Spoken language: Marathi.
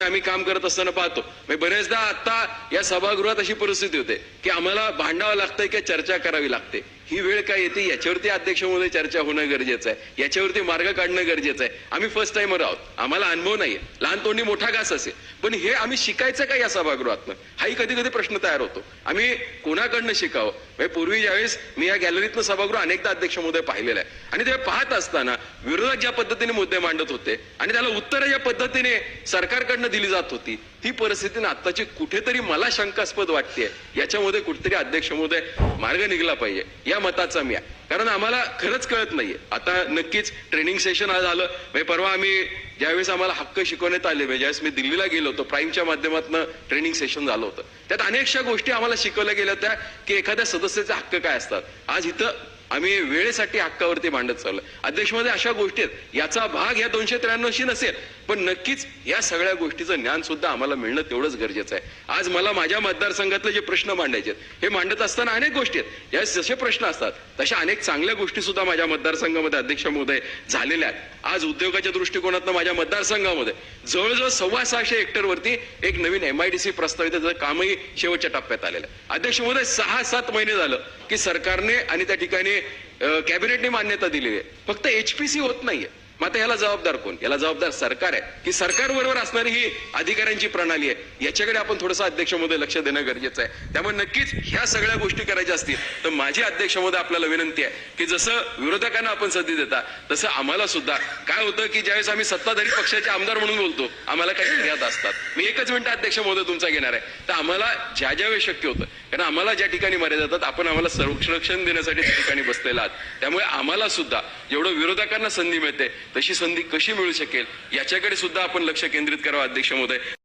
आम्ही काम करत असताना पाहतो. म्हणजे बरेचदा आता या सभागृहात अशी परिस्थिती होते की आम्हाला भांडावं लागतंय की चर्चा करावी लागते. ही वेळ काय येते? याच्यावरती अध्यक्ष चर्चा होणं गरजेचं आहे. याच्यावरती मार्ग काढणं गरजेचं आहे. आम्ही फर्स्ट टाइमर आहोत. आम्हाला अनुभव नाहीये. लहान तोंडी मोठा घास असेल. पण हे आम्ही शिकायचं काय या सभागृहातनं? हाही कधी कधी प्रश्न तयार होतो. आम्ही कोणाकडनं शिकावं? म्हणजे पूर्वी ज्यावेळेस मी या गॅलरीतनं सभागृह अनेकदा अध्यक्ष महोदय पाहिलेलं आहे. आणि ते पाहत असताना विरोधक ज्या पद्धतीने मुद्दे मांडत होते आणि त्याला उत्तरं ज्या पद्धतीने सरकारकडनं दिली जात होती ती परिस्थिती आत्ताची कुठेतरी मला शंकास्पद वाटते याच्यामध्ये कुठेतरी अध्यक्ष महोदय मार्ग निघला पाहिजे. या मताचा मी आहे. कारण आम्हाला खरंच कळत नाहीये. आता नक्कीच ट्रेनिंग सेशन आज आलं. म्हणजे परवा आम्ही ज्यावेळेस आम्हाला हक्क शिकवण्यात आले म्हणजे ज्यावेळेस मी दिल्लीला गेलो होतो प्राईमच्या माध्यमातून ट्रेनिंग सेशन झालं होतं. त्यात अनेकशा गोष्टी आम्हाला शिकवल्या गेल्या होत्या की एखाद्या सदस्याचे हक्क काय असतात. आज इथं आम्ही वेळेसाठी हक्कावरती मांडत अध्यक्ष अध्यक्षमध्ये अशा गोष्टी आहेत. याचा भाग या दोनशे त्र्याण्णवशी नसेल पण नक्कीच या सगळ्या गोष्टीचं ज्ञान सुद्धा आम्हाला मिळणं तेवढंच गरजेचं आहे. आज मला माझ्या मतदारसंघातले जे प्रश्न मांडायचे आहेत हे मांडत असताना अनेक गोष्टी आहेत. या जसे प्रश्न असतात तशा अनेक चांगल्या गोष्टी सुद्धा माझ्या मतदारसंघामध्ये अध्यक्ष महोदय झालेल्या आहेत. आज उद्योगाच्या दृष्टिकोनातनं माझ्या मतदारसंघामध्ये जवळजवळ सव्वा सहाशे हेक्टरवरती एक नवीन एमआयडीसी प्रस्तावित त्याचं कामही शेवटच्या टप्प्यात आलेलं आहे. अध्यक्ष महोदय सहा सात महिने झालं की सरकारने आणि त्या ठिकाणी म्हणजे, कॅबिनेटने मान्यता दिलेली आहे. फक्त एचपीसी होत नाहीये. मग आता याला जबाबदार कोण? याला जबाबदार सरकार आहे. की सरकार बरोबर असणारी ही अधिकाऱ्यांची प्रणाली आहे. याच्याकडे आपण थोडंसं अध्यक्ष महोदय लक्ष देणं गरजेचं आहे. त्यामुळे नक्कीच ह्या सगळ्या गोष्टी करायच्या असतील तर माझी अध्यक्ष महोदय आपल्याला विनंती आहे की जसं विरोधकांना आपण संधी देता तसं आम्हाला सुद्धा. काय होतं की ज्यावेळेस आम्ही सत्ताधारी पक्षाचे आमदार म्हणून बोलतो आम्हाला काही मर्याद असतात. मी एकच मिनिट अध्यक्ष महोदय तुमचा घेणार आहे. तर आम्हाला ज्या ज्या वेळेस शक्य होतं कारण आम्हाला ज्या ठिकाणी मर्यादा येतात आपण आम्हाला संरक्षण देण्यासाठी त्या ठिकाणी बसलेला आहात. त्यामुळे आम्हाला सुद्धा जेवढं विरोधकांना संधी मिळते तशी संधी कशी मिळू शकेल याच्याकडे सुद्धा आपण लक्ष केंद्रित करावं अध्यक्ष महोदय.